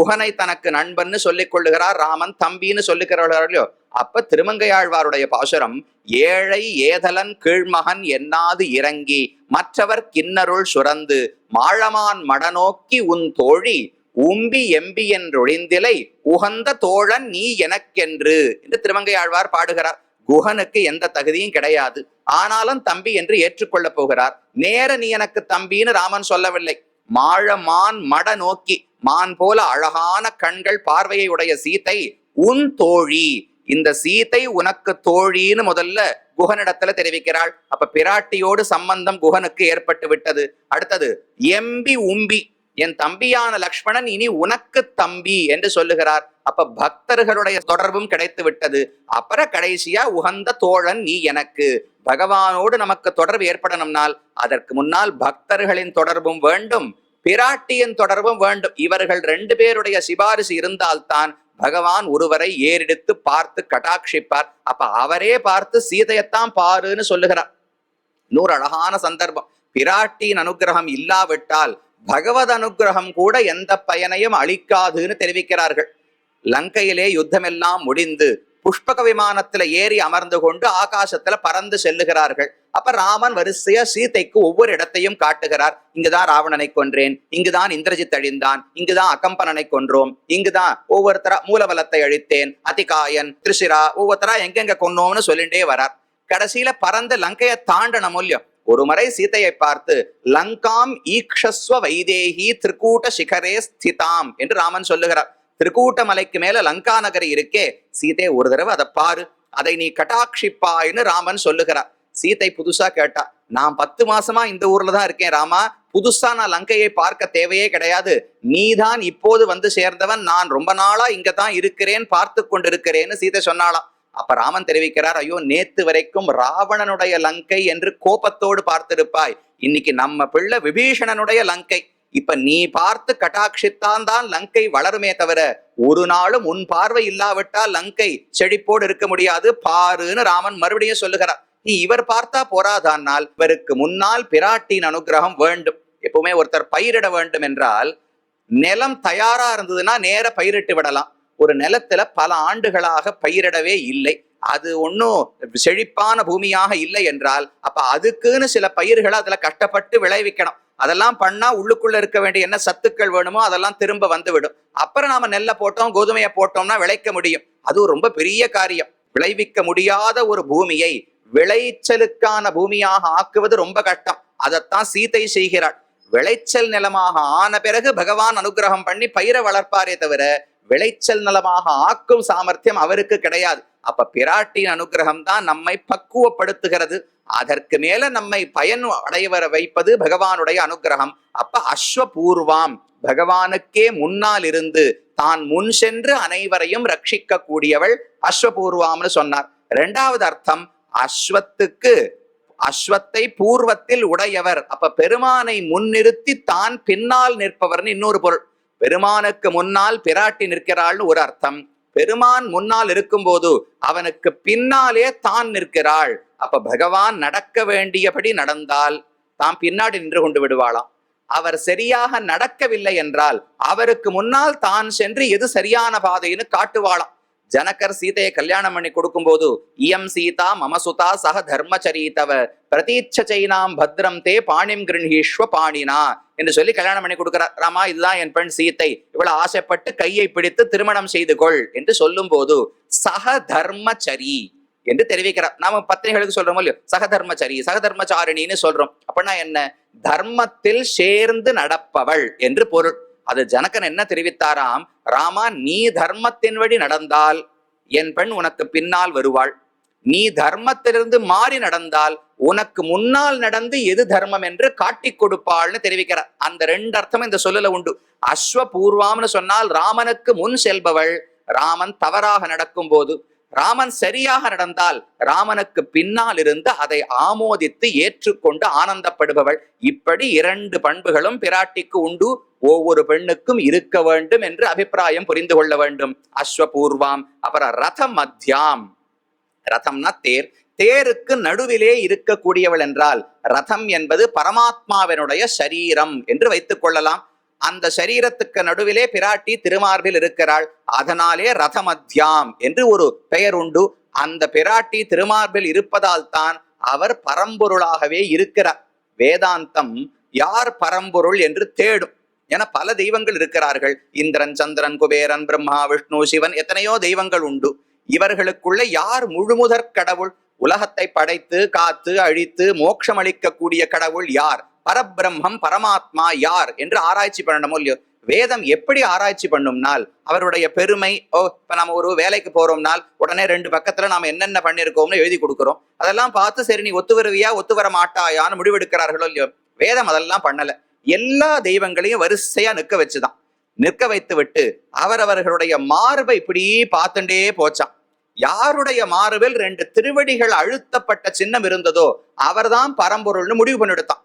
குஹனை தனக்கு நண்பன்னு சொல்லிக் கொள்ளுகிறார் ராமன் தம்பின்னு சொல்லிக்கிறவர்களோ அப்ப திருமங்கையாழ்வாருடைய பாசுரம் ஏழை ஏதலன் கீழ்மகன் என்னாது இறங்கி மற்றவர் கிண்ணருள் சுரந்து மாழமான் மடநோக்கி உன் தோழி உம்பி எம்பி என்றொழிந்திலை உகந்த தோழன் நீ எனக்கென்று என்று திருமங்கையாழ்வார் பாடுகிறார். குஹனுக்கு எந்த தகுதியும் கிடையாது. ஆனாலும் தம்பி என்று ஏற்றுக்கொள்ளப் போகிறார். நேர நீ எனக்கு தம்பின்னு ராமன் சொல்லவில்லை. மாழமான் மட நோக்கி மான் போல அழகான கண்கள் பார்வையை உடைய சீத்தை உன் தோழி. இந்த சீத்தை உனக்கு தோழின்னு முதல்ல குகனிடத்துல தெரிவிக்கிறாள். அப்ப பிராட்டியோடு சம்பந்தம் குகனுக்கு ஏற்பட்டு விட்டது. அடுத்தது எம்பி உம்பி. என் தம்பியான லக்ஷ்மணன் இனி உனக்கு தம்பி என்று சொல்லுகிறார். அப்ப பக்தர்களுடைய தொடர்பும் கிடைத்து விட்டது. அப்புறம் கடைசியா உகந்த தோழன் நீ எனக்கு. பகவானோடு நமக்கு தொடர்பு ஏற்படணும்னால் அதற்கு முன்னால் பக்தர்களின் தொடர்பும் வேண்டும். பிராட்டியின் தொடர்பும் வேண்டும். இவர்கள் ரெண்டு பேருடைய சிபாரிசு இருந்தால்தான் பகவான் ஒருவரை ஏறெடுத்து பார்த்து கட்டாட்சிப்பார். அப்ப அவரே பார்த்து சீதையத்தான் பாருன்னு சொல்லுகிறார். இன்னொரு அழகான சந்தர்ப்பம். பிராட்டியின் அனுகிரகம் இல்லாவிட்டால் பகவத் அனுகிரகம் கூட எந்த பயனையும் அளிக்காதுன்னு தெரிவிக்கிறார்கள். லங்கையிலே யுத்தமெல்லாம் முடிந்து புஷ்பக விமானத்துல ஏறி அமர்ந்து கொண்டு ஆகாசத்துல பறந்து செல்லுகிறார்கள். அப்ப ராமன் வரிசையா சீதைக்கு ஒவ்வொரு இடத்தையும் காட்டுகிறார். இங்குதான் ராவணனை கொன்றேன் இங்குதான் இந்திரஜித் அழிந்தான் இங்குதான் அகம்பனனை கொன்றோம் இங்குதான் ஒவ்வொருத்தரா மூலவலத்தை அழித்தேன் அதிகாயன் திருசிரா ஒவ்வொருத்தரா எங்கெங்க கொன்னோம்னு சொல்லிட்டே வரார். கடைசியில பறந்து லங்கையை தாண்டன மூல்யம் ஒரு முறை சீதையை பார்த்து லங்காம் ஈக்ஷஸ்வ வைதேகி திரிகூட்ட சிகரே ஸ்திதாம் என்று ராமன் சொல்லுகிறார். திருக்கூட்டமலைக்கு மேல லங்கா நகரி இருக்கே சீதை ஒரு தடவை அதை பாரு. அதை நீ கட்டாட்சிப்பாய்னு ராமன் சொல்லுகிறார். சீதை புதுசா கேட்டா நான் பத்து மாசமா இந்த ஊர்ல தான் இருக்கேன் ராமா. புதுசா நான் லங்கையை பார்க்க தேவையே கிடையாது. நீதான் இப்போது வந்து சேர்ந்தவன். நான் ரொம்ப நாளா இங்க தான் இருக்கிறேன் பார்த்து கொண்டிருக்கிறேன்னு சீதை சொன்னாளாம். அப்ப ராமன் தெரிவிக்கிறார் ஐயோ நேத்து வரைக்கும் ராவணனுடைய லங்கை என்று கோபத்தோடு பார்த்திருப்பாய். இன்னைக்கு நம்ம பிள்ளை விபீஷணனுடைய லங்கை. இப்ப நீ பார்த்து கட்டாட்சித்தான் தான் லங்கை வளருமே தவிர ஒரு நாளும் உன் பார்வை இல்லாவிட்டால் லங்கை செழிப்போடு இருக்க முடியாது. பாருன்னு ராமன் மறுபடியும் சொல்லுகிறார். நீ இவர் பார்த்தா போராதானால் இவருக்கு முன்னால் பிராட்டின் அனுகிரகம் வேண்டும். எப்பவுமே ஒருத்தர் பயிரிட வேண்டும் என்றால் நிலம் தயாரா இருந்ததுன்னா நேர பயிரிட்டு விடலாம். ஒரு நிலத்துல பல ஆண்டுகளாக பயிரிடவே இல்லை. அது ஒன்றும் செழிப்பான பூமியாக இல்லை என்றால் அப்ப அதுக்குன்னு சில பயிர்களை அதுல கஷ்டப்பட்டு விளைவிக்கணும். அதெல்லாம் பண்ணா உள்ளுக்குள்ள இருக்க வேண்டிய என்ன சத்துக்கள் வேணுமோ அதெல்லாம் திரும்ப வந்துவிடும். அப்புறம் நாம நெல்லை போட்டோம் கோதுமையை போட்டோம்னா விளைக்க முடியும். அது ரொம்ப பெரிய காரியம். விளைவிக்க முடியாத ஒரு பூமியை விளைச்சலுக்கான பூமியாக ஆக்குவது ரொம்ப கஷ்டம். அதைத்தான் சீதை செய்கிறாள். விளைச்சல் நிலமாக ஆன பிறகு பகவான் அனுகிரகம் பண்ணி பயிரை வளர்ப்பாரே தவிர விளைச்சல் நலமாக ஆக்கும் சாமர்த்தியம் அவருக்கு கிடையாது. அப்ப பிராட்டின் அனுகிரகம் தான் நம்மை பக்குவப்படுத்துகிறது. அதற்கு மேல நம்மை பயன் அடைவர வைப்பது பகவானுடைய அனுகிரகம். அப்ப அஸ்வபூர்வாம். பகவானுக்கே முன்னால் இருந்து தான் முன் சென்று அனைவரையும் ரட்சிக்க கூடியவள் அஸ்வபூர்வாம்னு சொன்னார். இரண்டாவது அர்த்தம் அஸ்வத்துக்கு அஸ்வத்தை பூர்வத்தில் உடையவர். அப்ப பெருமானை முன்னிறுத்தி தான் பின்னால் நிற்பவர்னு இன்னொரு பொருள். பெருமானுக்கு முன்னால் பிராட்டி நிற்கிறாள்னு ஒரு அர்த்தம். பெருமான் முன்னால் இருக்கும்போது அவனுக்கு பின்னாலே தான் நிற்கிறாள். அப்ப பகவான் நடக்க வேண்டியபடி நடந்தால் தாம் பின்னாடி நின்று கொண்டு விடுவாளாம். அவர் சரியாக நடக்கவில்லை என்றால் அவருக்கு முன்னால் தான் சென்று எது சரியான பாதைன்னு காட்டுவாளாம். ஜனகர் சீதையை கல்யாணம் பண்ணி கொடுக்கும்போது இயம் சீதா மமசுதா சக தர்மச்சரீதவ பிரதீட்சைனாம் பத்ரம் தே பாணிம் கிருஹீஸ்வ பாணினா என்று சொல்லி கல்யாணம் பண்ணி கொடுக்கிறார் ராமா இதுதான் என் பெண் சீத்தை. இவ்வளவு ஆசைப்பட்டு கையை பிடித்து திருமணம் செய்து கொள் என்று சொல்லும் போது சக தர்மச்சரி என்று தெரிவிக்கிறார் நாம பத்திரிகளுக்கு சொல்றோம் இல்லையோ? சகதர்மச்சரி சகதர்மச்சாரிணின்னு சொல்றோம். அப்படின்னா என்ன? தர்மத்தில் சேர்ந்து நடப்பவள் என்று பொருள். அது ஜனகன் என்ன தெரிவித்தாராம்? ராமா நீ தர்மத்தின் வழி நடந்தால் என் பெண் உனக்கு பின்னால் வருவாள். நீ தர்மத்திலிருந்து மாறி நடந்தால் உனக்கு முன்னால் நடந்து எது தர்மம் என்று காட்டிக் கொடுப்பாள்னு தெரிவிக்கிறார். அந்த ரெண்டு அர்த்தம் இந்த சொல்லல உண்டு. அஸ்வபூர்வாம்னு சொன்னால் ராமனுக்கு முன் செல்பவள். ராமன் தவறாக நடக்கும் போது ராமன் சரியாக நடந்தால் ராமனுக்கு பின்னால் இருந்து அதை ஆமோதித்து ஏற்றுக்கொண்டு ஆனந்தப்படுபவள். இப்படி இரண்டு பண்புகளும் பிராட்டிக்கு உண்டு. ஒவ்வொரு பெண்ணுக்கும் இருக்க வேண்டும் என்று அபிப்பிராயம் புரிந்து கொள்ள வேண்டும். அஸ்வபூர்வாம் அப்புறம் ரத மத்தியாம் ரதம்னா தேர். தேருக்கு நடுவிலே இருக்கக்கூடியவள் என்றால் ரதம் என்பது பரமாத்மாவினுடைய சரீரம் என்று வைத்துக் கொள்ளலாம். அந்த சரீரத்துக்கு நடுவிலே பிராட்டி திருமார்பில் இருக்கிறாள். அதனாலே ரதமத்யாம் என்று ஒரு பெயர் உண்டு. அந்த பிராட்டி திருமார்பில் இருப்பதால் தான் அவர் பரம்பொருளாகவே இருக்கிறார். வேதாந்தம் யார் பரம்பொருள் என்று தேடும். என பல தெய்வங்கள் இருக்கிறார்கள். இந்திரன் சந்திரன் குபேரன் பிரம்மா விஷ்ணு சிவன் எத்தனையோ தெய்வங்கள் உண்டு. இவர்களுக்குள்ள யார் முழுமுதற் கடவுள்? உலகத்தை படைத்து காத்து அழித்து மோட்சம் அளிக்கக்கூடிய கடவுள் யார்? பரபிரம்மம் பரமாத்மா யார்? என்று ஆராய்ச்சி பண்ணணுமோ இல்லையோ? வேதம் எப்படி ஆராய்ச்சி பண்ணும்னால் அவருடைய பெருமை ஓ இப்ப நம்ம ஒரு வேலைக்கு போறோம்னால் உடனே ரெண்டு பக்கத்துல நாம என்னென்ன பண்ணிருக்கோம்னு எழுதி கொடுக்கிறோம். அதெல்லாம் பார்த்து சரி நீ ஒத்து வருவியா ஒத்து வர மாட்டாயான்னு முடிவெடுக்கிறார்களோ இல்லையோ? வேதம் அதெல்லாம் பண்ணல. எல்லா தெய்வங்களையும் வரிசையா நிற்க வச்சுதான். நிற்க வைத்து விட்டு அவரவர்களுடைய மார்பை இப்படி பார்த்துட்டே போச்சான். யாருடைய மார்பில் ரெண்டு திருவடிகள் அழுத்தப்பட்ட சின்னம் இருந்ததோ அவர்தான் பரம்பொருள்னு முடிவு பண்ணிடுத்தான்.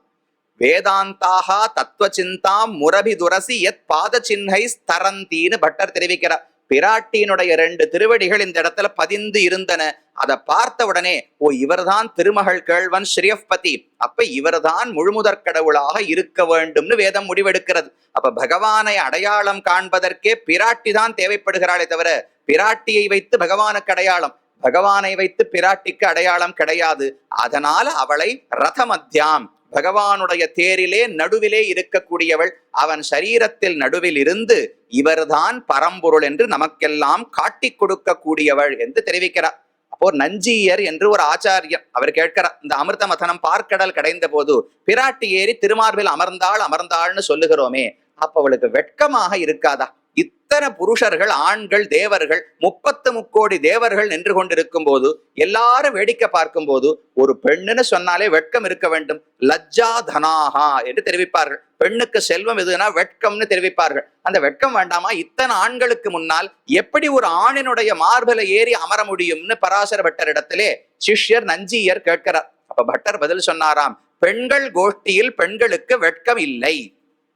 வேதாந்தாக தத்துவ சிந்தாம் முரபி துரசி எத் பாத சின்னை ஸ்தரந்தின்னு பட்டர் தெரிவிக்கிறார். பிராட்டியினுடைய ரெண்டு திருவடிகள் இந்த இடத்துல பதிந்து இருந்தன. அதை பார்த்த உடனே ஓ இவர்தான் திருமகள் கேழ்வன் ஸ்ரீயப்பதி. அப்ப இவர்தான் முழுமுதற் கடவுளாக இருக்க வேண்டும்னு வேதம் முடிவெடுக்கிறது. அப்ப பகவானை அடையாளம் காண்பதற்கே பிராட்டி தான் தேவைப்படுகிறாளே தவிர பிராட்டியை வைத்து பகவானுக்கு அடையாளம். பகவானை வைத்து பிராட்டிக்கு அடையாளம் கிடையாது. அதனால அவளை ரதமத்யாம். பகவானுடைய தேரிலே நடுவிலே இருக்கக்கூடியவள். அவன் சரீரத்தில் நடுவில் இருந்து இவர்தான் பரம்பொருள் என்று நமக்கெல்லாம் காட்டிக் கொடுக்கக்கூடியவள் என்று தெரிவிக்கிறார். அப்போ நஞ்சியர் என்று ஒரு ஆச்சாரியம் அவர் கேட்கிறார் இந்த அமிர்த மதனம் பார்க்கடல் கடைந்த போது பிராட்டி ஏறி திருமார்பில் அமர்ந்தாள் அமர்ந்தாள்னு சொல்லுகிறோமே அப்ப அவளுக்கு வெட்கமாக இருக்காதா? இத்தனை புருஷர்கள் ஆண்கள் தேவர்கள் முப்பத்து முக்கோடி தேவர்கள் நின்று கொண்டிருக்கும் போது எல்லாரும் வேடிக்கை பார்க்கும் போது ஒரு பெண்ணுன்னு சொன்னாலே வெட்கம் இருக்க வேண்டும். லஜ்ஜா தனாகா என்று தெரிவிப்பார்கள். பெண்ணுக்கு செல்வம் எதுனா வெட்கம்னு தெரிவிப்பார்கள். அந்த வெட்கம் வேண்டாமா? இத்தனை ஆண்களுக்கு முன்னால் எப்படி ஒரு ஆணினுடைய மார்பில ஏறி அமர முடியும்னு பராசர பட்டர் இடத்திலே சிஷ்யர் நஞ்சியர் கேட்கிறார். அப்ப பட்டர் பதில் சொன்னாராம். பெண்கள் கோஷ்டியில் பெண்களுக்கு வெட்கம் இல்லை.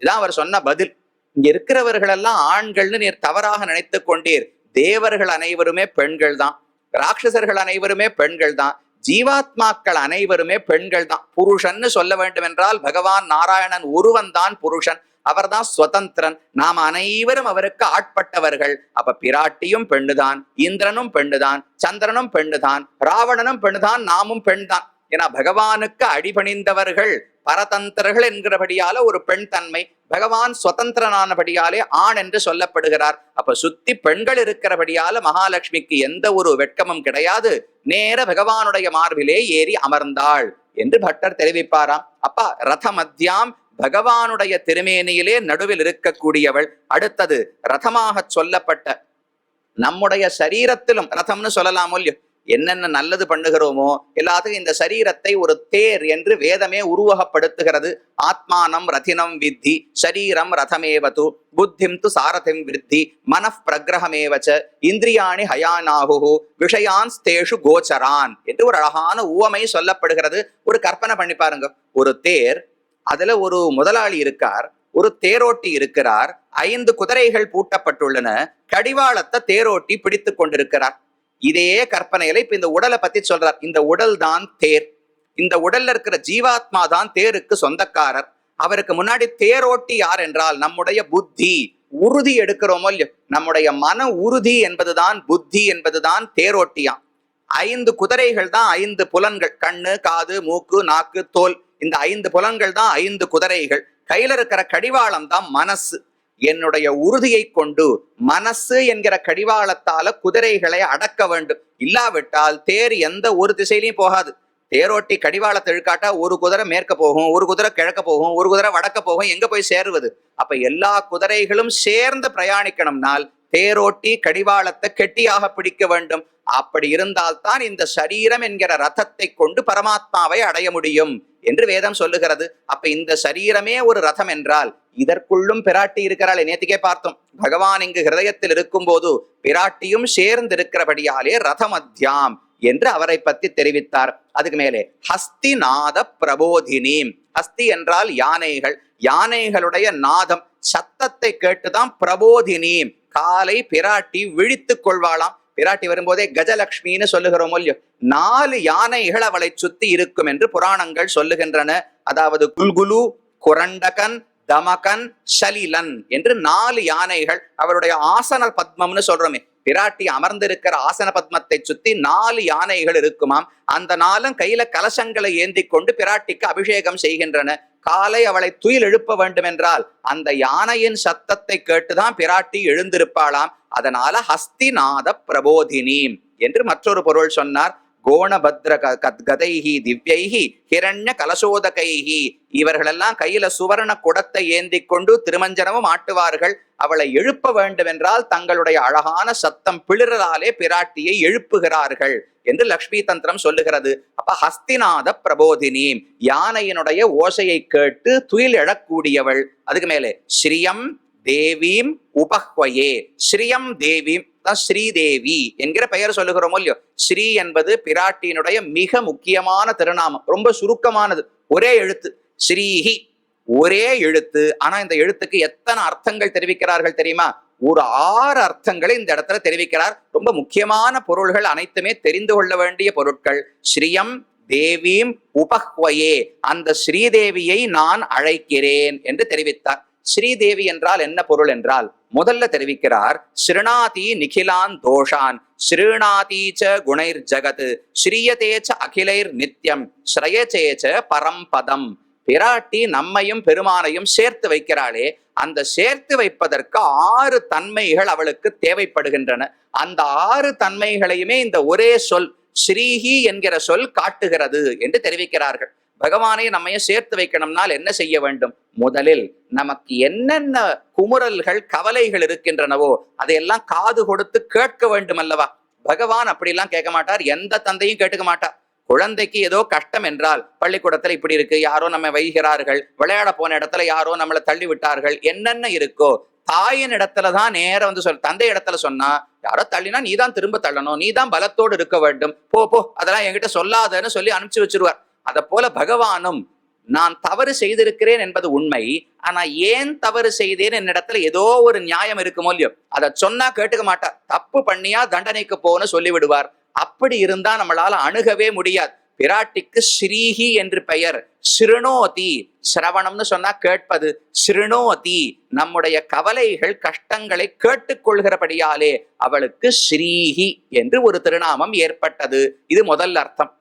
இதான் அவர் சொன்ன பதில். இங்க இருக்கிறவர்கள் எல்லாம் ஆண்கள்னு நீர் தவறாக நினைத்துக் கொண்டீர். தேவர்கள் அனைவருமே பெண்கள் தான். ராட்சசர்கள் அனைவருமே பெண்கள் தான். ஜீவாத்மாக்கள் அனைவருமே பெண்கள் தான். புருஷன்னு சொல்ல வேண்டும் என்றால் பகவான் நாராயணன் ஒருவன் தான் புருஷன். அவர்தான் சுதந்திரன். நாம் அனைவரும் அவருக்கு ஆட்பட்டவர்கள். அப்ப பிராட்டியும் பெண்ணுதான் இந்திரனும் பெண்ணுதான் சந்திரனும் பெண்ணுதான் ராவணனும் பெண்ணுதான் நாமும் பெண்தான். ஏன்னா பகவானுக்கு அடிபணிந்தவர்கள் பரதந்திரர்கள் என்கிறபடியால ஒரு பெண் தன்மை பகவான் சுதந்திரனானபடியாலே ஆண் என்று சொல்லப்படுகிறார். அப்ப சுத்தி பெண்கள் இருக்கிறபடியால மகாலட்சுமிக்கு எந்த ஒரு வெட்கமும் கிடையாது. நேர பகவானுடைய மார்பிலே ஏறி அமர்ந்தாள் என்று பட்டர் தெரிவிப்பாராம். அப்பா ரத மத்தியாம் பகவானுடைய திருமேனியிலே நடுவில் இருக்கக்கூடியவள். அடுத்தது ரதமாக சொல்லப்பட்ட நம்முடைய சரீரத்திலும் ரதம்னு சொல்லலாமோ இல்லையோ? என்னென்ன நல்லது பண்ணுகிறோமோ எல்லாத்துக்கும் இந்த சரீரத்தை ஒரு தேர் என்று வேதமே உருவகப்படுத்துகிறது. ஆத்மானம் ரதினம் வித்தி சரீரம் ரதமேவது புத்திம் து சாரதிம் விருத்தி மனப் பிரகிரகமேவச்ச இந்திரியாணி ஹயானாகு விஷயான் ஸ்தேஷு கோச்சரான் என்று ஒரு அழகான உவமை சொல்லப்படுகிறது. ஒரு கற்பனை பண்ணி பாருங்க. ஒரு தேர் அதுல ஒரு முதலாளி இருக்கார் ஒரு தேரோட்டி இருக்கிறார் ஐந்து குதிரைகள் பூட்டப்பட்டுள்ளன கடிவாளத்தை தேரோட்டி பிடித்து கொண்டிருக்கிறார். இதே கற்பனையில இப்ப இந்த உடலை பத்தி சொல்றார். இந்த உடல் தான் தேர். இந்த உடல்ல இருக்கிற ஜீவாத்மா தான் தேருக்கு சொந்தக்காரர். அவருக்கு முன்னாடி தேரோட்டி யார் என்றால் நம்முடைய புத்தி. உறுதி எடுக்கிறோமோ இல்லையோ? நம்முடைய மன உறுதி என்பதுதான் புத்தி என்பதுதான் தேரோட்டியாம் ஐந்து குதிரைகள் தான் ஐந்து புலன்கள். கண்ணு காது மூக்கு நாக்கு தோல். இந்த ஐந்து புலன்கள் தான் ஐந்து குதிரைகள். கையில இருக்கிற கடிவாளம் தான் மனசு. என்னுடைய உறுதியை கொண்டு மனசு என்கிற கடிவாளத்தால குதிரைகளை அடக்க வேண்டும். இல்லாவிட்டால் தேர் எந்த ஒரு திசையிலையும் போகாது. தேரோட்டி கடிவாளத்தை இழுக்காட்டா ஒரு குதிரை மேற்க போகும் ஒரு குதிரை கிழக்க போகும் ஒரு குதிரை வடக்க போகும் எங்க போய் சேருவது? அப்ப எல்லா குதிரைகளும் சேர்ந்து பிரயாணிக்கணும்னால் தேரோட்டி கடிவாளத்தை கெட்டியாக பிடிக்க வேண்டும். அப்படி இருந்தால்தான் இந்த சரீரம் என்கிற ரதத்தை கொண்டு பரமாத்மாவை அடைய முடியும். என்று வேதம் சொல்லுகிறது. அப்ப இந்த சரீரமே ஒரு ரதம் என்றால் இதற்குள்ளும் பிராட்டி இருக்கிறாள். நேத்திக்கே பார்த்தோம். பகவான் இங்கு ஹிருதயத்தில் இருக்கும்போது பிராட்டியும் சேர்ந்து இருக்கிறபடியாலே ரதமத்யாம் என்று அவரை பத்தி தெரிவித்தார். அதுக்கு மேலே ஹஸ்திநாத பிரபோதினி ஹஸ்தி என்றால் யானைகள். யானைகளுடைய நாதம் சத்தத்தை கேட்டுதான் பிரபோதினி காலை பிராட்டி விழித்துக் கொள்வாளாம். பிராட்டி வரும்போதே கஜலட்சுமின்னு சொல்லுகிறோம் இல்லையோ நாலு யானைகள் அவளை சுத்தி இருக்கும் என்று புராணங்கள் சொல்லுகின்றன. அதாவது குல்குலு குரண்டகன் தமகன் சலிலன் என்று நாலு யானைகள் அவருடைய ஆசன பத்மம்னு சொல்றோமே. பிராட்டி அமர்ந்திருக்கிற ஆசன பத்மத்தை சுத்தி நாலு யானைகள் இருக்குமாம். அந்த நாளும் கையில கலசங்களை ஏந்தி கொண்டு பிராட்டிக்கு அபிஷேகம் செய்கின்றன. காலை அவளை துயில் எழுப்ப வேண்டும் என்றால் அந்த யானையின் சத்தத்தை கேட்டுதான் பிராட்டி எழுந்திருப்பாளாம். அதனால ஹஸ்திநாத பிரபோதினி என்று மற்றொரு பொருள் சொன்னார். கோணபத்ர க- கத்- திவ்யைஹி ஹிரண்ய கலசோதகைஹி இவர்களெல்லாம் கையில சுவர்ண குடத்தை ஏந்தி கொண்டு திருமஞ்சனமும் ஆட்டுவார்கள். அவளை எழுப்ப வேண்டுமென்றால் தங்களுடைய அழகான சத்தம் பிளிரலாலே பிராட்டியை எழுப்புகிறார்கள் என்று லக்ஷ்மி தந்திரம் சொல்லுகிறது. அப்ப ஹஸ்திநாத பிரபோதினி யானையினுடைய ஓசையை கேட்டு துயில் எழக்கூடியவள். அதுக்கு மேலே ஸ்ரீயம் தேவீம் உபஹ்வயே. ஸ்ரீயம் தேவீம் தான் ஸ்ரீதேவி என்கிற பெயர் சொல்லுகிறோமோ இல்லையோ? ஸ்ரீ என்பது பிராட்டியினுடைய மிக முக்கியமான திருநாமம். ரொம்ப சுருக்கமானது. ஒரே எழுத்து. ஸ்ரீஹி. ஒரே எழுத்து. ஆனா இந்த எழுத்துக்கு எத்தனை அர்த்தங்கள் தெரிவிக்கிறார்கள் தெரியுமா? ஒரு ஆறு அர்த்தங்களை இந்த இடத்துல தெரிவிக்கிறார். ரொம்ப முக்கியமான பொருள்கள் அனைத்துமே தெரிந்து கொள்ள வேண்டிய பொருட்கள். ஸ்ரீயம் தேவீம் உபஹ்வயே. அந்த ஸ்ரீதேவியை நான் அழைக்கிறேன் என்று தெரிவித்தார். ஸ்ரீதேவி என்றால் என்ன பொருள் என்றால் முதல்ல தெரிவிக்கிறார் ஸ்ருணாதி நிகிலான் தோஷான் ஸ்ரீணாதி குணைர் ஜகத் ஸ்ரீயதேச்ச அகிலைர் நித்யம் ஸ்ரயச்சேச்ச பரம்பதம் பிராட்டி நம்மையும் பெருமானையும் சேர்த்து வைக்கிறாளே அந்த சேர்த்து வைப்பதற்கு ஆறு தன்மைகள் அவளுக்கு தேவைப்படுகின்றன. அந்த ஆறு தன்மைகளையுமே இந்த ஒரே சொல் ஸ்ரீஹி என்கிற சொல் காட்டுகிறது என்று தெரிவிக்கிறார்கள். பகவானை நம்ம சேர்த்து வைக்கணும்னால் என்ன செய்ய வேண்டும்? முதலில் நமக்கு என்னென்ன குமுறல்கள் கவலைகள் இருக்கின்றனவோ அதையெல்லாம் காது கொடுத்து கேட்க வேண்டும் அல்லவா பகவான் அப்படிலாம் கேட்க மாட்டார் எந்த தந்தையும் கேட்டுக்க மாட்டார். குழந்தைக்கு ஏதோ கஷ்டம் என்றால் பள்ளிக்கூடத்துல இப்படி இருக்கு யாரோ நம்ம வைகிறார்கள் விளையாட போன இடத்துல யாரோ நம்மளை தள்ளி விட்டார்கள் என்னென்ன இருக்கோ தாயின் இடத்துல தான் நேரம் வந்து சொல் தந்தை இடத்துல சொன்னா யாரோ தள்ளினா நீ தான் திரும்ப தள்ளணும் நீ தான் பலத்தோடு இருக்க வேண்டும் போ போ அதெல்லாம் என்கிட்ட சொல்லாதன்னு சொல்லி அனுப்பிச்சு வச்சிருவார். அதை போல பகவானும் நான் தவறு செய்திருக்கிறேன் என்பது உண்மை ஆனா ஏன் தவறு செய்தேன் என்னிடத்துல ஏதோ ஒரு நியாயம் இருக்குமோ இல்லையோ? அதை சொன்னா கேட்டுக்க மாட்டார். தப்பு பண்ணியா தண்டனைக்கு போன்னு சொல்லி விடுவார் அப்படி இருந்தா நம்மளால அணுகவே முடியாது. பிராட்டிக்கு ஸ்ரீஹி என்று பெயர். சிறுணோதி சிரவணம்னு சொன்னா கேட்பது. சிறுணோதி நம்முடைய கவலைகள் கஷ்டங்களை கேட்டுக்கொள்கிறபடியாலே அவளுக்கு ஸ்ரீஹி என்று ஒரு திருநாமம் ஏற்பட்டது. இது முதல் அர்த்தம்.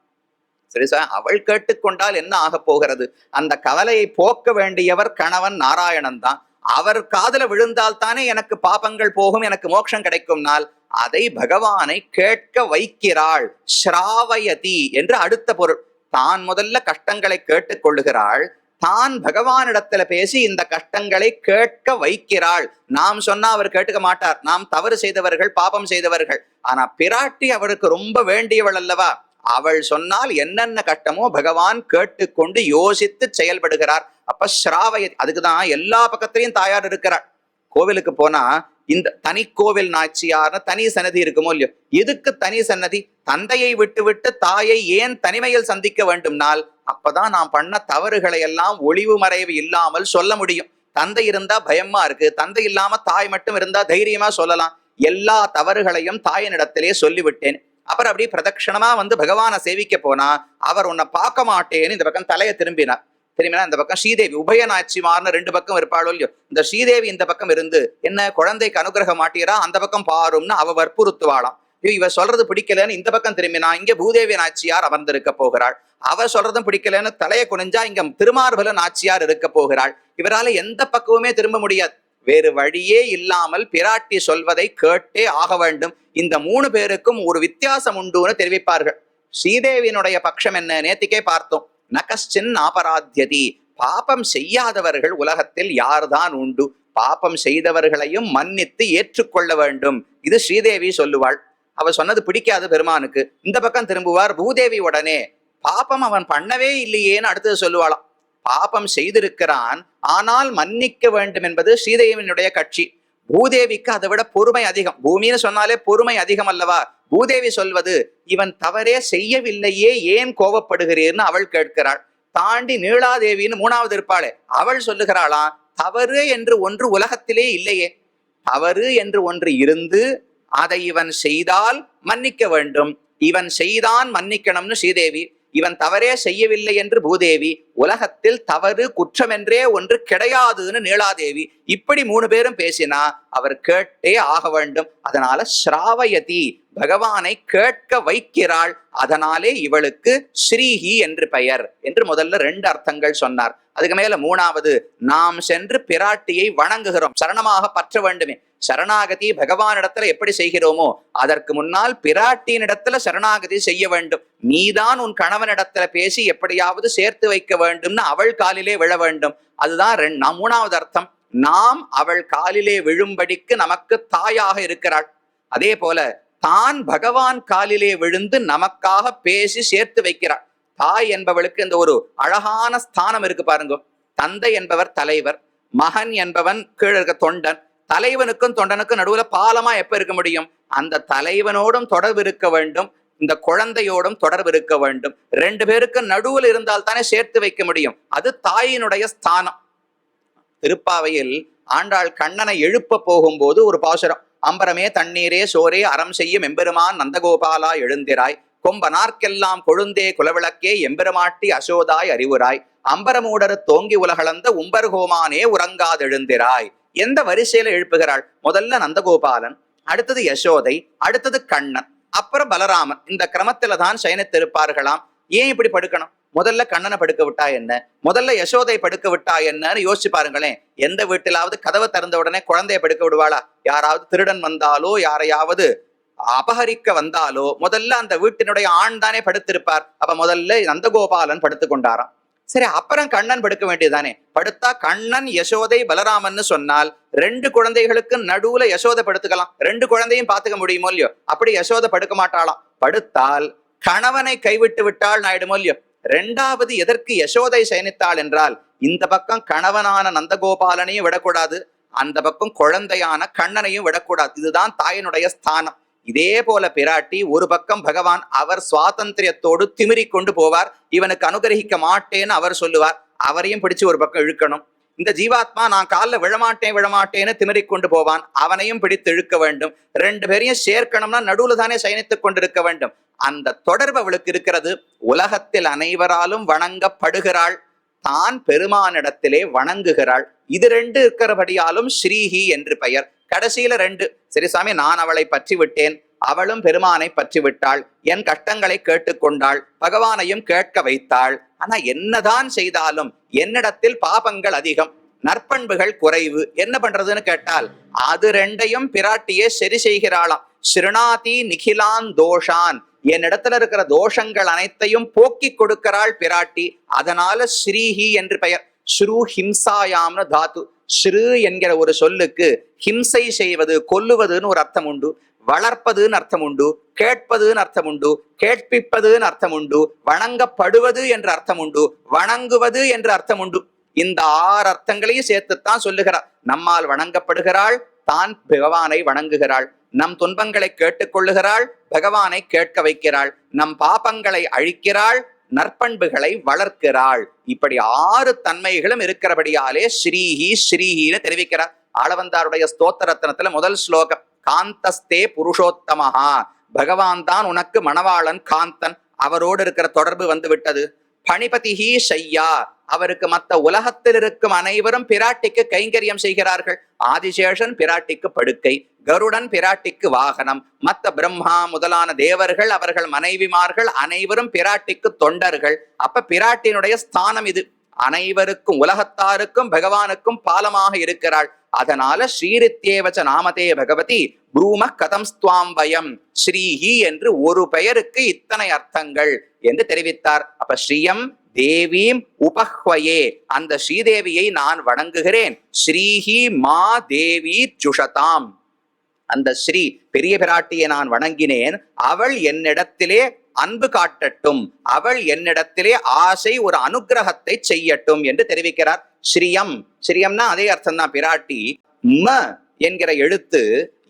சரி சார் அவள் கேட்டுக்கொண்டால் என்ன ஆக போகிறது? அந்த கவலையை போக்க வேண்டியவர் கணவன் நாராயணன் தான். அவர் காதல விழுந்தால் தானே எனக்கு பாபங்கள் போகும் எனக்கு மோட்சம் கிடைக்கும்னால் அதை பகவானை கேட்க வைக்கிறாள். ஸ்ராவயதி என்று அடுத்த பொருள். தான் முதல்ல கஷ்டங்களை கேட்டுக்கொள்ளுகிறாள் தான் பகவானிடத்துல பேசி இந்த கஷ்டங்களை கேட்க வைக்கிறாள். நாம் சொன்னா அவர் கேட்டுக்க மாட்டார். நாம் தவறு செய்தவர்கள் பாபம் செய்தவர்கள். ஆனா பிராட்டி அவருக்கு ரொம்ப வேண்டியவள் அல்லவா? அவள் சொன்னால் என்னென்ன கஷ்டமோ பகவான் கேட்டுக்கொண்டு யோசித்து செயல்படுகிறார். அப்ப ஸ்ராவய அதுக்குதான் எல்லா பக்கத்திலையும் தாயார் இருக்கிறார் கோவிலுக்கு போனா இந்த தனி கோவில் நாச்சியார்னு தனி சன்னதி இருக்குமோ இல்லையோ? எதுக்கு தனி சன்னதி? தந்தையை விட்டுவிட்டு தாயை ஏன் தனிமையில் சந்திக்க வேண்டும்னால் அப்பதான் நான் பண்ண தவறுகளை எல்லாம் ஒளிவு மறைவு இல்லாமல் சொல்ல முடியும். தந்தை இருந்தா பயமா இருக்கு. தந்தை இல்லாம தாய் மட்டும் இருந்தா தைரியமா சொல்லலாம். எல்லா தவறுகளையும் தாயினிடத்திலே சொல்லிவிட்டேன். அப்புறம் அப்படியே பிரதட்சணமா வந்து பகவானை சேவிக்க போனா அவர் உன்னை பார்க்க மாட்டேன்னு இந்த பக்கம் தலையை திரும்பினார். திரும்பினா இந்த பக்கம் ஸ்ரீதேவி உபயநாச்சிமார்னு ரெண்டு பக்கம் இருப்பாளோ இல்லையோ? இந்த ஸ்ரீதேவி இந்த பக்கம் இருந்து என்ன குழந்தைக்கு அனுகிரகம் மாட்டீரா? அந்த பக்கம் பாரும்னு அவ வற்புறுத்துவாளாம். ஐயோ இவ சொல்றது பிடிக்கலன்னு இந்த பக்கம் திரும்பினா இங்க பூதேவி நாச்சியார் அமர்ந்திருக்க போகிறாள். அவ சொல்றதும் பிடிக்கலன்னு தலையை குனிஞ்சா இங்க திருமார்பல நாச்சியார் இருக்க போகிறாள். இவரால எந்த பக்கமுமே திரும்ப முடியாது. வேறு வழியே இல்லாமல் பிராட்டி சொல்வதை கேட்டே ஆக வேண்டும். இந்த மூணு பேருக்கும் ஒரு வித்தியாசம் உண்டுன்னு தெரிவிப்பார்கள். ஸ்ரீதேவியினுடைய பட்சம் என்ன? நேத்திக்கே பார்த்தோம். நகஸ்டின் ஆபராத்தியதி பாபம் செய்யாதவர்கள் உலகத்தில் யார்தான் உண்டு? பாபம் செய்தவர்களையும் மன்னித்து ஏற்றுக்கொள்ள வேண்டும். இது ஸ்ரீதேவி சொல்லுவாள். அவ சொன்னது பிடிக்காது பெருமானுக்கு. இந்த பக்கம் திரும்புவார் பூதேவி உடனே. பாபம் அவன் பண்ணவே இல்லையேன்னு அடுத்தது சொல்லுவாளாம். பாபம் செய்திருக்கிறான் ஆனால் மன்னிக்க வேண்டும் என்பது ஸ்ரீதேவியினுடைய கட்சி. பூதேவிக்கு அதை விட பொறுமை அதிகம். பூமின்னு சொன்னாலே பொறுமை அதிகம் அல்லவா? பூதேவி சொல்வது இவன் தவறே செய்யவில்லையே ஏன் கோபப்படுகிறீர்னு அவள் கேட்கிறாள். தாண்டி நீலாதேவின்னு மூணாவது இருப்பாளே அவள் சொல்லுகிறாளாம் தவறு என்று ஒன்று உலகத்திலே இல்லையே. தவறு என்று ஒன்று இருந்து அதை இவன் செய்தால் மன்னிக்க வேண்டும். இவன் செய்தான் மன்னிக்கணும்னு ஸ்ரீதேவி இவன் தவறே செய்யவில்லை என்று பூதேவி உலகத்தில் தவறு குற்றம் என்றே ஒன்று கிடையாதுன்னு நீலாதேவி இப்படி மூணு பேரும் பேசினா அவர் கேட்டே ஆக வேண்டும். அதனால ஸ்ராவயதி பகவானை கேட்க வைக்கிறாள். அதனாலே இவளுக்கு ஸ்ரீஹி என்று பெயர் என்று முதல்ல ரெண்டு அர்த்தங்கள் சொன்னார். அதுக்கு மேல மூணாவது நாம் சென்று பிராட்டியை வணங்குகிறோம். சரணமாக பற்ற வேண்டுமே. சரணாகதி பகவானிடத்துல எப்படி செய்கிறோமோ அதற்கு முன்னால் பிராட்டியினிடத்துல சரணாகதி செய்ய வேண்டும். நீதான் உன் கணவனிடத்துல பேசி எப்படியாவது சேர்த்து வைக்க வேண்டும்னு அவள் காலிலே விழ வேண்டும். அதுதான் மூணாவது அர்த்தம். நாம் அவள் காலிலே விழும்படிக்கு நமக்கு தாயாக இருக்கிறாள். அதே போல தான் பகவான் காலிலே விழுந்து நமக்காக பேசி சேர்த்து வைக்கிறார். தாய் என்பவளுக்கு இந்த ஒரு அழகான ஸ்தானம் இருக்கு பாருங்க. தந்தை என்பவர் தலைவர் மகன் என்பவன் கீழே இருக்க தொண்டன் தலைவனுக்கும் தொண்டனுக்கும் நடுவுல பாலமா எப்ப இருக்க முடியும்? அந்த தலைவனோடும் தொடர்பு இருக்க வேண்டும் இந்த குழந்தையோடும் தொடர்பு இருக்க வேண்டும். ரெண்டு பேருக்கும் நடுவில் இருந்தால் தானே சேர்த்து வைக்க முடியும். அது தாயினுடைய ஸ்தானம். திருப்பாவையில் ஆண்டாள் கண்ணனை எழுப்ப போகும்போது ஒரு பாசுரம். அம்பரமே தண்ணீரே சோரே அறம் செய்யும் எம்பெருமான் நந்தகோபாலா எழுந்திராய். கொம்பனார்க்கெல்லாம் கொழுந்தே குலவிளக்கே எம்பெருமாட்டி அசோதாய் அறிவுராய். அம்பரமூடரு தோங்கி உலகளந்த உம்பர்கோமானே உறங்காதெழுந்திராய் எந்த வரிசையில எழுப்புகிறாள்? முதல்ல நந்தகோபாலன் அடுத்தது யசோதை அடுத்தது கண்ணன் அப்புறம் பலராமன். இந்த கிரமத்துல தான் சயனித்திருப்பார்களாம். ஏன் இப்படி படுக்கணும்? முதல்ல கண்ணனை படுக்க விட்டா என்ன? முதல்ல யசோதை படுக்க விட்டா என்னன்னு யோசிச்சு பாருங்களேன். எந்த வீட்டிலாவது கதவை திறந்த உடனே குழந்தைய படுக்க விடுவாளா? யாராவது திருடன் வந்தாலோ யாரையாவது அபகரிக்க வந்தாலோ முதல்ல அந்த வீட்டினுடைய ஆண் தானே படுத்திருப்பார். அப்ப முதல்ல நந்தகோபாலன் படுத்து கொண்டாராம். சரி அப்புறம் கண்ணன் படுக்க வேண்டியதுதானே? படுத்தா கண்ணன் யசோதை பலராமன்னு சொன்னால் ரெண்டு குழந்தைகளுக்கு நடுவுல யசோதை படுத்துக்கலாம். ரெண்டு குழந்தையும் பாத்துக்க முடியுமோ இல்லையோ? அப்படி யசோதை படுக்க மாட்டாளாம். படுத்தால் கணவனை கைவிட்டு விட்டாள் நாயிடுமோ ரெண்டாவது எதற்கு யசோதை சயனித்தாள் என்றால் இந்த பக்கம் கணவனான நந்தகோபாலனையும் விடக்கூடாது அந்த பக்கம் குழந்தையான கண்ணனையும் விடக்கூடாது. இதுதான் தாயினுடைய ஸ்தானம். இதே போல பிராட்டி ஒரு பக்கம் பகவான் அவர் சுவாதந்திரியத்தோடு திமிரி கொண்டு போவார். இவனுக்கு அனுகிரகிக்க மாட்டேன்னு அவர் சொல்லுவார். அவரையும் பிடிச்சு ஒரு பக்கம் இழுக்கணும். இந்த ஜீவாத்மா நான் காலில் விழமாட்டேன் விழமாட்டேன்னு திமிரி கொண்டு போவான். அவனையும் பிடித்து இழுக்க வேண்டும். ரெண்டு பேரையும் சேர்க்கணும்னா நடுவுல தானே சயனித்துக் கொண்டிருக்க வேண்டும். அந்த தொடர்பு அவளுக்கு இருக்கிறது. உலகத்தில் அனைவராலும் வணங்கப்படுகிறாள். தான் பெருமானிடத்திலே வணங்குகிறாள். இது ரெண்டு இருக்கிறபடியாலும் ஸ்ரீஹி என்று பெயர். கடைசியில ரெண்டு. சரி சாமி நான் அவளை பற்றி விட்டேன் அவளும் பெருமானை பற்றி விட்டாள் என் கஷ்டங்களை கேட்டுக்கொண்டாள். பகவானையும் கேட்க வைத்தாள். ஆனா என்னதான் செய்தாலும் என்னிடத்தில் பாபங்கள் அதிகம் நற்பண்புகள் குறைவு. என்ன பண்றதுன்னு கேட்டால் அது ரெண்டையும் பிராட்டியே சரி செய்கிறாளாம். சிறுநாதி நிகிலான் தோஷான். என்னிடத்துல இருக்கிற தோஷங்கள் அனைத்தையும் போக்கி கொடுக்கிறாள் பிராட்டி. அதனால ஸ்ரீஹி என்று பெயர். ஸ்ரூ ஹிம்சாயாம்னு தாத்து. ஸ்ரீ என்கிற ஒரு சொல்லுக்கு ஹிம்சை செய்வது கொல்லுவதுன்னு ஒரு அர்த்தம் உண்டு. வளர்ப்பதுன்னு அர்த்தம் உண்டு கேட்பதுன்னு அர்த்தம் உண்டு கேட்பிப்பதுன்னு அர்த்தம் உண்டு வணங்கப்படுவது என்ற அர்த்தம் உண்டு வணங்குவது என்ற அர்த்தம் உண்டு. இந்த ஆறு அர்த்தங்களையும் சேர்த்துத்தான் சொல்லுகிறார். நம்மால் வணங்கப்படுகிறாள் தான் பகவானை வணங்குகிறாள். நம் துன்பங்களை கேட்டுக்கொள்ளுகிறாள் பகவானை கேட்க வைக்கிறாள். நம் பாபங்களை அழிக்கிறாள் நற்பண்புகளை வளர்க்கிறாள். இப்படி ஆறு தன்மைகளும் இருக்கிறபடியாலே ஸ்ரீஹி ஸ்ரீஹின்னு தெரிவிக்கிறார். ஆளவந்தாருடைய ஸ்தோத்திரத்தனத்துல முதல் ஸ்லோகம். காந்தஸ்தே புருஷோத்தமஹா. பகவான் தான் உனக்கு மணவாளன் காந்தன். அவரோடு இருக்கிற தொடர்பு வந்து விட்டது. பணிபதிஹி ஷையா அவருக்கு மத்த உலகத்தில் இருக்கும் அனைவரும் பிராட்டிக்கு கைங்கரியம் செய்கிறார்கள். ஆதிசேஷன் பிராட்டிக்கு படுக்கை கருடன் பிராட்டிக்கு வாகனம். மத்த பிரம்மா முதலான தேவர்கள் அவர்கள் மனைவிமார்கள் அனைவரும் பிராட்டிக்கு தொண்டர்கள். அப்ப பிராட்டினுடைய ஸ்தானம் இது. அனைவருக்கும் உலகத்தாருக்கும் பகவானுக்கும் பாலமாக இருக்கிறாள். அதனால ஸ்ரீரித்தேவச்ச நாமதே பகவதி ப்ரூம கதம் ஸ்துவாம் வயம் ஸ்ரீஹி என்று ஒரு பெயருக்கு இத்தனை அர்த்தங்கள் என்று தெரிவித்தார். அப்ப ஸ்ரீயம் தேவீம் உபஹ்வயே அந்த ஸ்ரீதேவியை நான் வணங்குகிறேன். ஸ்ரீஹி மா தேவி ஜுஷதாம். அந்த ஸ்ரீ பெரிய பிராட்டியை நான் வணங்கினேன். அவள் என்னிடத்திலே அன்பு காட்டட்டும். அவள் என்னிடத்திலே ஆசை ஒரு அனுகிரகத்தை செய்யட்டும் என்று தெரிவிக்கிறார். ஸ்ரீயம். ஸ்ரீயம்னா அதே அர்த்தம் தான் பிராட்டி ம என்கிற எழுத்து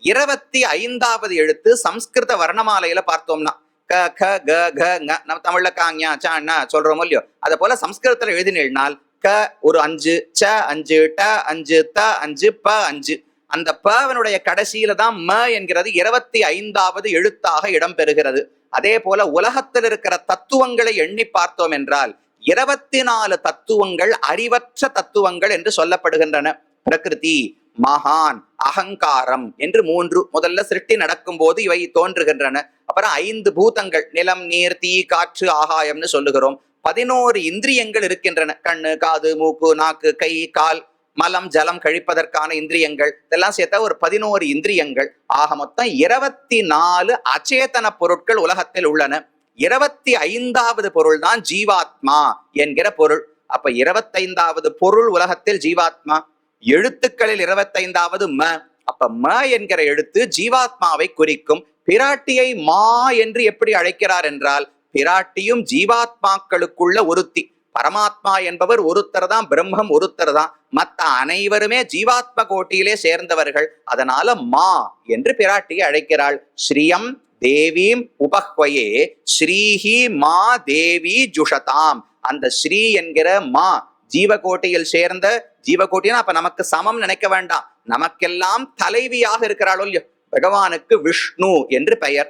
இருபத்தி ஐந்தாவது எழுத்து சம்ஸ்கிருத வர்ணமாலையில பார்த்தோம்னா க க க க ங நம்ம தமிழ்ல காங்கியா சான்னா சொல்றோமோ இல்லையோ? அதை போல சம்ஸ்கிருதத்துல எழுதினால் க ஒரு அஞ்சு ச அஞ்சு ட அஞ்சு த அஞ்சு ப அஞ்சு. அந்த பவனுடைய கடைசியில தான் ம என்கிறது இருபத்தி ஐந்தாவது எழுத்தாக இடம்பெறுகிறது அதே போல உலகத்தில் இருக்கிற தத்துவங்களை எண்ணி பார்த்தோம் என்றால் இருபத்தி நாலு தத்துவங்கள் அறிவற்ற தத்துவங்கள் என்று சொல்லப்படுகின்றன. பிரகிருதி மகான் அகங்காரம் என்று மூன்று முதல்ல சிருஷ்டி நடக்கும் போது இவை தோன்றுகின்றன. அப்புறம் ஐந்து பூதங்கள் நிலம் நீர் தீ காற்று ஆகாயம்னு சொல்லுகிறோம். பதினோரு இந்திரியங்கள் இருக்கின்றன. கண்ணு காது மூக்கு நாக்கு கை கால். மலம் ஜலம் கழிப்பதற்கான இந்திரியங்கள் இதெல்லாம் சேர்த்தா ஒரு பதினோரு இந்திரியங்கள். ஆக மொத்தம் இருபத்தி நாலு அச்சேதன பொருட்கள் உலகத்தில் உள்ளன. இருபத்தி ஐந்தாவது பொருள் தான் ஜீவாத்மா என்கிற பொருள். அப்ப இருபத்தைந்தாவது பொருள் உலகத்தில் ஜீவாத்மா. எழுத்துக்களில் இருபத்தைந்தாவது ம. அப்ப ம என்கிற எழுத்து ஜீவாத்மாவை குறிக்கும். பிராட்டியை மா என்று எப்படி அழைக்கிறார் என்றால் பிராட்டியும் ஜீவாத்மாக்களுக்குள்ள ஒருத்தி. பரமாத்மா என்பவர் ஒருத்தர் தான் பிரம்மம் ஒருத்தர் தான் மத்த அனைவருமே ஜீவாத்ம கோட்டியிலே சேர்ந்தவர்கள். அதனால மா என்று பிராட்டியை அழைக்கிறாள். ஸ்ரீயம் தேவீம் உபஹ்வயே ஸ்ரீஹி மா தேவி ஜுஷதாம். அந்த ஸ்ரீ என்கிற மா ஜீவகோட்டியில் சேர்ந்த ஜீவகோட்டினா அப்ப நமக்கு சமம் நினைக்க வேண்டாம். நமக்கெல்லாம் தலைவியாக இருக்கிறாளோ இல்லையோ பகவானுக்கு விஷ்ணு என்று பெயர்.